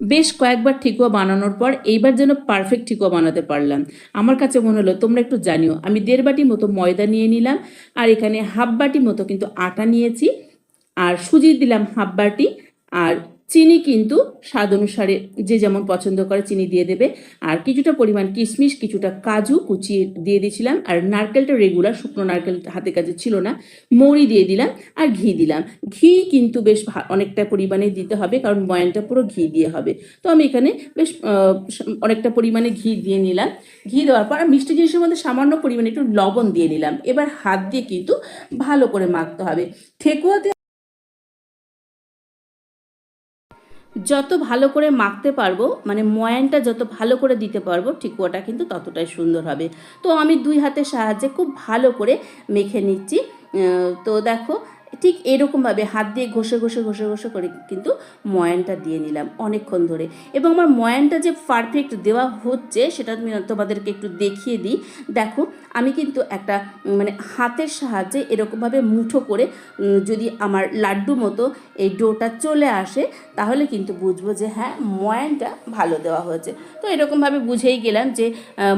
বেশ কয়েকবার ঠিকুয়া বানানোর পর এইবার যেন পারফেক্ট ঠিকুয়া বানাতে পারলাম। আমার কাছে মনে হলো, তোমরা একটু জানিও, আমি দেড় বাটি মতো ময়দা নিয়ে নিলাম, আর এখানে হাফ বাটি মতো কিন্তু আটা নিয়েছি, আর সুজি দিলাম হাফ বাটি, আর চিনি কিন্তু স্বাদ অনুসারে যে যেমন পছন্দ করে চিনি দিয়ে দেবে। আর কিছুটা পরিমাণ কিশমিশ, কিছুটা কাজু কুচিয়ে দিয়ে দিয়েছিলাম। আর নারকেলটা রেগুলার শুকনো নারকেল হাতে কাছে ছিল না। মৌরি দিয়ে দিলাম আর ঘি দিলাম। ঘি কিন্তু বেশ অনেকটা পরিমাণে দিতে হবে কারণ ময়ানটা পুরো ঘি দিয়ে হবে। তো আমি এখানে বেশ অনেকটা পরিমাণে ঘি দিয়ে নিলাম। ঘি দেওয়ার পর আর মিষ্টি জিনিসের মধ্যে সামান্য পরিমাণে একটু লবণ দিয়ে নিলাম। এবার হাত দিয়ে কিন্তু ভালো করে মাখতে হবে। ঠেকুয়াতে যত ভালো করে মাখতে পারব মানে ময়ানটা যত ভালো করে দিতে পারব ঠিকুয়াটা কিন্তু ততটাই সুন্দর হবে। তো আমি দুই হাতের সাহায্যে খুব ভালো করে মেখে নিচ্ছি। তো দেখো ঠিক এরকমভাবে হাত দিয়ে ঘষে ঘষে ঘষে ঘষে করে কিন্তু ময়ানটা দিয়ে নিলাম অনেকক্ষণ ধরে। এবং আমার ময়ানটা যে পারফেক্ট দেওয়া হচ্ছে সেটা আমি তোমাদেরকে একটু দেখিয়ে দিই। দেখো, আমি কিন্তু একটা মানে হাতের সাহায্যে এরকমভাবে মুঠো করে যদি আমার লাড্ডু মতো এই ডোটা চলে আসে, তাহলে কিন্তু বুঝব যে হ্যাঁ ময়ানটা ভালো দেওয়া হয়েছে। তো এরকমভাবে বুঝেই গেলাম যে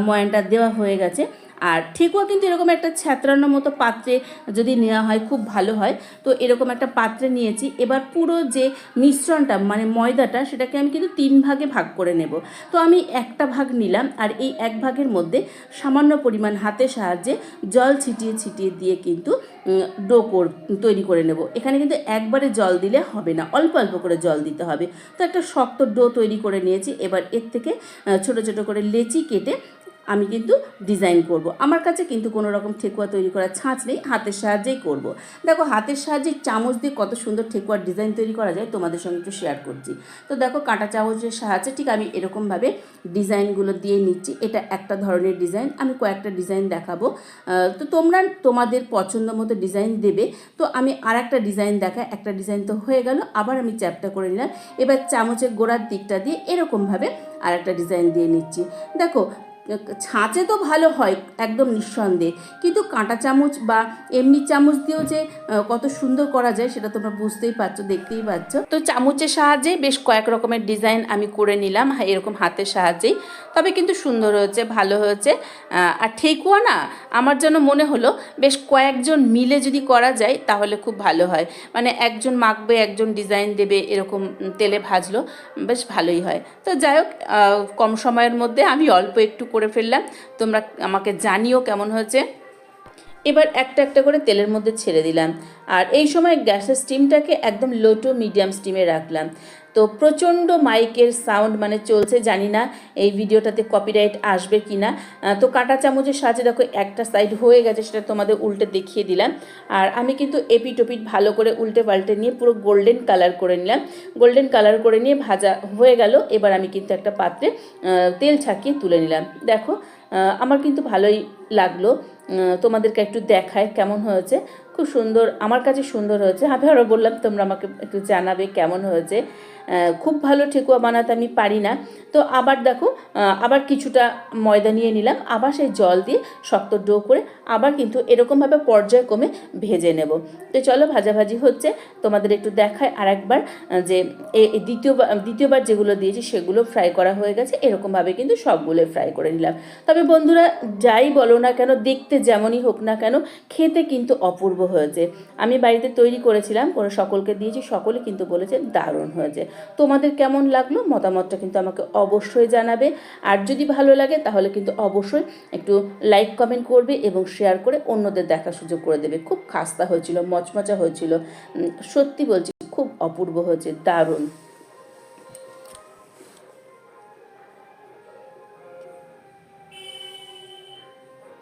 ময়ানটা দেওয়া হয়ে গেছে। আর ঠেকুয়া কিন্তু এরকম একটা ছ্যাঁতরানোর মতো পাত্রে যদি নেওয়া হয়, খুব ভালো হয়। তো এরকম একটা পাত্রে নিয়েছি। এবার পুরো যে মিশ্রণটা মানে ময়দাটা, সেটাকে আমি কিন্তু তিন ভাগে ভাগ করে নেব। তো আমি একটা ভাগ নিলাম আর এই এক ভাগের মধ্যে সামান্য পরিমাণ হাতের সাহায্যে জল ছিটিয়ে ছিটিয়ে দিয়ে কিন্তু ডো তৈরি করে নেব। এখানে কিন্তু একবারে জল দিলে হবে না, অল্প অল্প করে জল দিতে হবে। তো একটা শক্ত ডো তৈরি করে নিয়েছি। এবার এর থেকে ছোট ছোট করে লেচি কেটে আমি কিন্তু ডিজাইন করব। আমার কাছে কিন্তু কোনো রকম ঠেকুয়া তৈরি করার ছাঁচ নেই, হাতের সাহায্যেই করব। দেখো, হাতের সাহায্যে চামচ দিয়ে কত সুন্দর ঠেকুয়ার ডিজাইন তৈরি করা যায় তোমাদের সঙ্গে একটু শেয়ার করছি। তো দেখো, কাঁটা চামচের সাহায্যে ঠিক আমি এরকমভাবে ডিজাইনগুলো দিয়ে নিচ্ছি। এটা একটা ধরনের ডিজাইন আমি কয়েকটা ডিজাইন দেখাবো। তো তোমরা তোমাদের পছন্দ মতো ডিজাইন দেবে। তো আমি আর একটা ডিজাইন দেখা একটা ডিজাইন তো হয়ে গেল, আবার আমি চ্যাপটা করে নিলাম। এবার চামচের গোড়ার দিকটা দিয়ে এরকমভাবে আর একটা ডিজাইন দিয়ে নিচ্ছি। দেখো ছাঁচে তো ভালো হয় একদম নিঃসন্দেহে। কিন্তু কাঁটা চামচ বা এমনি চামচ দিয়েও যে কত সুন্দর করা যায় সেটা তোমরা বুঝতেই পারছ দেখতেই পাচ্ছ তো চামচের সাহায্যে বেশ কয়েক রকমের ডিজাইন আমি করে নিলাম হ্যাঁ, এরকম হাতের সাহায্যেই। তবে কিন্তু সুন্দর হয়েছে ভালো হয়েছে আর ঠেকুয়া না আমার যেন মনে হলো বেশ কয়েকজন মিলে যদি করা যায় তাহলে খুব ভালো হয়। মানে একজন মাখবে একজন ডিজাইন দেবে এরকম তেলে ভাজলো বেশ ভালোই হয়। তো যাই হোক কম সময়ের মধ্যে আমি অল্প একটু করে ফেললাম। তোমরা আমাকে জানিও কেমন হয়েছে। এবার একটা একটা করে তেলের মধ্যে ছেড়ে দিলাম। আর এই সময় গ্যাসের স্টিমটাকে একদম লো টু মিডিয়াম স্টিমে রাখলাম। তো প্রচণ্ড মাইকের সাউন্ড মানে চলছে, জানি না এই ভিডিওটাতে কপিরাইট আসবে কি না তো কাঁটা চামচের সাহায্যে দেখো একটা সাইড হয়ে গেছে, সেটা তোমাদের উল্টে দেখিয়ে দিলাম। আর আমি কিন্তু এপিট ওপিট ভালো করে উল্টে পাল্টে নিয়ে পুরো গোল্ডেন কালার করে নিলাম। গোল্ডেন কালার করে নিয়ে ভাজা হয়ে গেল, এবার আমি কিন্তু একটা পাত্রে তেল ছাকিয়ে তুলে নিলাম। দেখো আমার কিন্তু ভালোই লাগল। তোমাদেরকে একটু দেখায় কেমন হয়েছে। খুব সুন্দর, আমার কাছে সুন্দর হয়েছে। আমি আরও বললাম, তোমরা আমাকে একটু জানাবে কেমন হয়েছে। খুব ভালো ঠেকুয়া বানাতে আমি পারি না। তো আবার দেখো আবার কিছুটা ময়দা নিয়ে নিলাম, আবার সেই জল দিয়ে শক্ত ডো করে আবার কিন্তু এরকমভাবে পর্যায়ক্রমে ভেজে নেব। তো চলো, ভাজাভাজি হচ্ছে। তোমাদের একটু দেখায় আর একবার যে দ্বিতীয়বার দ্বিতীয়বার যেগুলো দিয়েছি সেগুলো ফ্রাই করা হয়ে গেছে। এরকমভাবে কিন্তু সবগুলো ফ্রাই করে নিলাম। তবে বন্ধুরা, যাই বলো না কেন, দেখতে যেমনই হোক না কেন, খেতে কিন্তু অপূর্ব হয়েছে। আমি বাড়িতে তৈরি করেছিলাম করে সকলকে দিয়েছি, সকলে কিন্তু বলেছে দারুণ হয়েছে। তোমাদের কেমন লাগল? মতামতটা কিন্তু আমাকে অবশ্যই জানাবে। আর যদি ভালো লাগে, তাহলে কিন্তু অবশ্যই একটু লাইক, কমেন্ট করবে এবং শেয়ার করে অন্যদের দেখার সুযোগ করে দেবে। খুব খাস্তা হয়েছিল, মচমচা হয়েছিল। সত্যি বলছি, খুব অপূর্ব হয়েছে, দারুণ।